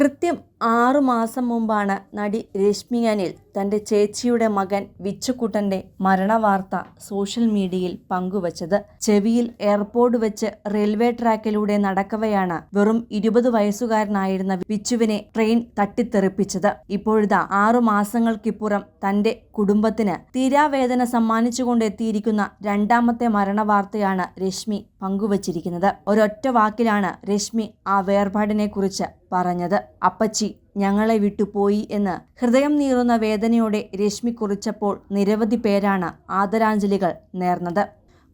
കൃത്യം ആറു മാസം മുമ്പാണ് നടി രശ്മി അനിൽ തന്റെ ചേച്ചിയുടെ മകൻ വിച്ചുക്കുട്ടന്റെ മരണവാർത്ത സോഷ്യൽ മീഡിയയിൽ പങ്കുവച്ചത്. ചെവിയിൽ എയർപോർട്ട് വെച്ച് റെയിൽവേ ട്രാക്കിലൂടെ നടക്കവെയാണ് വെറും ഇരുപത് വയസ്സുകാരനായിരുന്ന വിച്ചുവിനെ ട്രെയിൻ തട്ടിത്തെറിപ്പിച്ചത്. ഇപ്പോഴിതാ ആറു മാസങ്ങൾക്കിപ്പുറം തന്റെ കുടുംബത്തിന് തീരാവേദന സമ്മാനിച്ചുകൊണ്ട് എത്തിയിരിക്കുന്ന രണ്ടാമത്തെ മരണവാർത്തയാണ് രശ്മി പങ്കുവച്ചിരിക്കുന്നത്. ഒരൊറ്റ വാക്കിലാണ് രശ്മി ആ വേർപാടിനെക്കുറിച്ച് പറഞ്ഞത്. അപ്പച്ചി ഞങ്ങളെ വിട്ടുപോയി എന്ന് ഹൃദയം നീറുന്ന വേദനയോടെ രശ്മി കുറിച്ചപ്പോൾ നിരവധി പേരാണ് ആദരാഞ്ജലികൾ നേർന്നത്.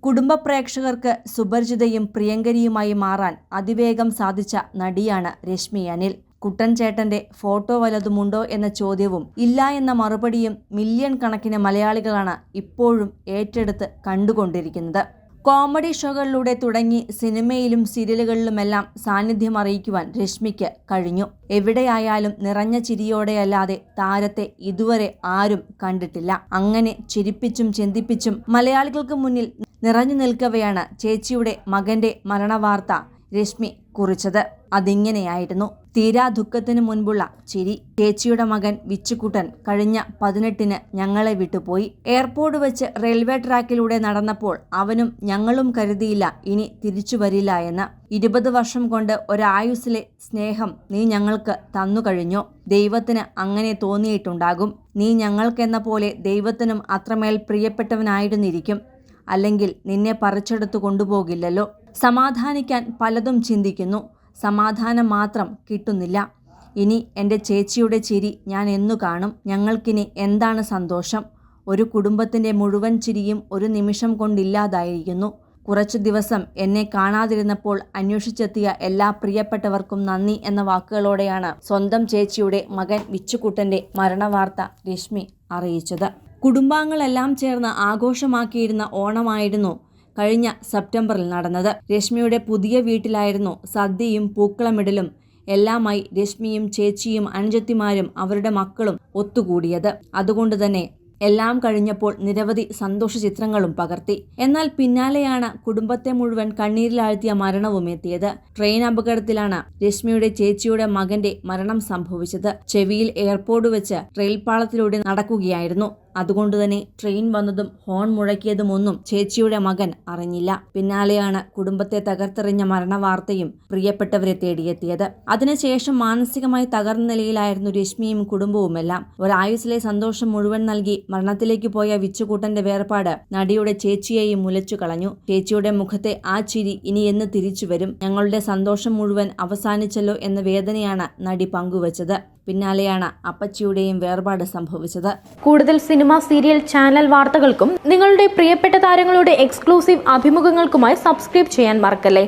കുടുംബ പ്രേക്ഷകർക്ക് സുപരിചിതയും പ്രിയങ്കരിയുമായി മാറാൻ അതിവേഗം സാധിച്ച നടിയാണ് രശ്മി അനിൽ. കുട്ടൻ ചേട്ടന്റെ ഫോട്ടോ വലതുമുണ്ടോ എന്ന ചോദ്യവും ഇല്ല എന്ന മറുപടിയും മില്യൺ കണക്കിന് മലയാളികളാണ് ഇപ്പോഴും ഏറ്റെടുത്ത് കണ്ടുകൊണ്ടിരിക്കുന്നത്. കോമഡി ഷോകളിലൂടെ തുടങ്ങി സിനിമയിലും സീരിയലുകളിലുമെല്ലാം സാന്നിധ്യം അറിയിക്കുവാൻ രശ്മിക്ക് കഴിഞ്ഞു. എവിടെയായാലും നിറഞ്ഞ ചിരിയോടെയല്ലാതെ താരത്തെ ഇതുവരെ ആരും കണ്ടിട്ടില്ല. അങ്ങനെ ചിരിപ്പിച്ചും ചിന്തിപ്പിച്ചും മലയാളികൾക്ക് മുന്നിൽ നിറഞ്ഞു നിൽക്കവെയാണ് ചേച്ചിയുടെ മകന്റെ മരണവാർത്ത. രശ്മി കുറിച്ചത്. അതിങ്ങനെയായിരുന്നു. തീരാ ദുഃഖത്തിനു മുൻപുള്ള ചിരി. ചേച്ചിയുടെ മകൻ വിച്ചുക്കുട്ടൻ കഴിഞ്ഞ പതിനെട്ടിന് ഞങ്ങളെ വിട്ടുപോയി. എയർപോർട്ട് വെച്ച് റെയിൽവേ ട്രാക്കിലൂടെ നടന്നപ്പോൾ അവനും ഞങ്ങളും കരുതിയില്ല ഇനി തിരിച്ചു വരില്ല എന്ന്. ഇരുപത് വർഷം കൊണ്ട് ഒരായുസിലെ സ്നേഹം നീ ഞങ്ങൾക്ക് തന്നു കഴിഞ്ഞോ. ദൈവത്തിന് അങ്ങനെ തോന്നിയിട്ടുണ്ടാകും. നീ ഞങ്ങൾക്കെന്ന പോലെ ദൈവത്തിനും അത്രമേൽ പ്രിയപ്പെട്ടവനായിരുന്നിരിക്കും. അല്ലെങ്കിൽ നിന്നെ പറിച്ചെടുത്തു കൊണ്ടുപോകില്ലല്ലോ. സമാധാനിക്കാൻ പലതും ചിന്തിക്കുന്നു. സമാധാനം മാത്രം കിട്ടുന്നില്ല. ഇനി എന്റെ ചേച്ചിയുടെ ചിരി ഞാൻ എന്നു കാണും. ഞങ്ങൾക്കിനി എന്താണ് സന്തോഷം? ഒരു കുടുംബത്തിന്റെ മുഴുവൻ ചിരിയും ഒരു നിമിഷം കൊണ്ടില്ലാതായിരിക്കുന്നു. കുറച്ചു ദിവസം എന്നെ കാണാതിരുന്നപ്പോൾ അന്വേഷിച്ചെത്തിയ എല്ലാ പ്രിയപ്പെട്ടവർക്കും നന്ദി എന്ന വാക്കുകളോടെയാണ് സ്വന്തം ചേച്ചിയുടെ മകൻ വിച്ചുക്കുട്ടന്റെ മരണവാർത്ത രശ്മി അറിയിച്ചത്. കുടുംബാംഗങ്ങളെല്ലാം ചേർന്ന് ആഘോഷമാക്കിയിരുന്ന ഓണമായിരുന്നു കഴിഞ്ഞ സെപ്റ്റംബറിൽ നടന്നത്. രശ്മിയുടെ പുതിയ വീട്ടിലായിരുന്നു സദ്യയും പൂക്കളമിടലും. എല്ലാമായി രശ്മിയും ചേച്ചിയും അനുജത്തിമാരും അവരുടെ മക്കളും ഒത്തുകൂടിയത്. അതുകൊണ്ട് തന്നെ എല്ലാം കഴിഞ്ഞപ്പോൾ നിരവധി സന്തോഷ ചിത്രങ്ങളും പകർത്തി. എന്നാൽ പിന്നാലെയാണ് കുടുംബത്തെ മുഴുവൻ കണ്ണീരിലാഴ്ത്തിയ മരണവും എത്തിയത്. ട്രെയിൻ അപകടത്തിലാണ് രശ്മിയുടെ ചേച്ചിയുടെ മകന്റെ മരണം സംഭവിച്ചത്. ചെവിയിൽ എയർപോർട്ട് വെച്ച് റെയിൽപാളത്തിലൂടെ നടക്കുകയായിരുന്നു. അതുകൊണ്ട് തന്നെ ട്രെയിൻ വന്നതും ഹോൺ മുഴക്കിയതുമൊന്നും ചേച്ചിയുടെ മകൻ അറിഞ്ഞില്ല. പിന്നാലെയാണ് കുടുംബത്തെ തകർത്തെറിഞ്ഞ മരണവാർത്തയും പ്രിയപ്പെട്ടവരെ തേടിയെത്തിയത്. അതിനുശേഷം മാനസികമായി തകർന്ന നിലയിലായിരുന്നു രശ്മിയും കുടുംബവുമെല്ലാം. ഒരായുസിലെ സന്തോഷം മുഴുവൻ നൽകി മരണത്തിലേക്ക് പോയ വിച്ചുകൂട്ടന്റെ വേർപാട് നടിയുടെ ചേച്ചിയെയും മുലച്ചു കളഞ്ഞു. ചേച്ചിയുടെ മുഖത്തെ ആ ചിരി ഇനി എന്ന് തിരിച്ചു വരും. ഞങ്ങളുടെ സന്തോഷം മുഴുവൻ അവസാനിച്ചല്ലോ എന്ന വേദനയാണ് നടി പങ്കുവച്ചത്. പിന്നാലെയാണ് അപ്പച്ചിയുടെയും വേർപാട് സംഭവിച്ചത്. കൂടുതൽ സിനിമ സീരിയൽ ചാനൽ വാർത്തകൾക്കും നിങ്ങളുടെ പ്രിയപ്പെട്ട താരങ്ങളുടെ എക്സ്ക്ലൂസീവ് അഭിമുഖങ്ങൾക്കുമായി സബ്സ്ക്രൈബ് ചെയ്യാൻ മറക്കല്ലേ?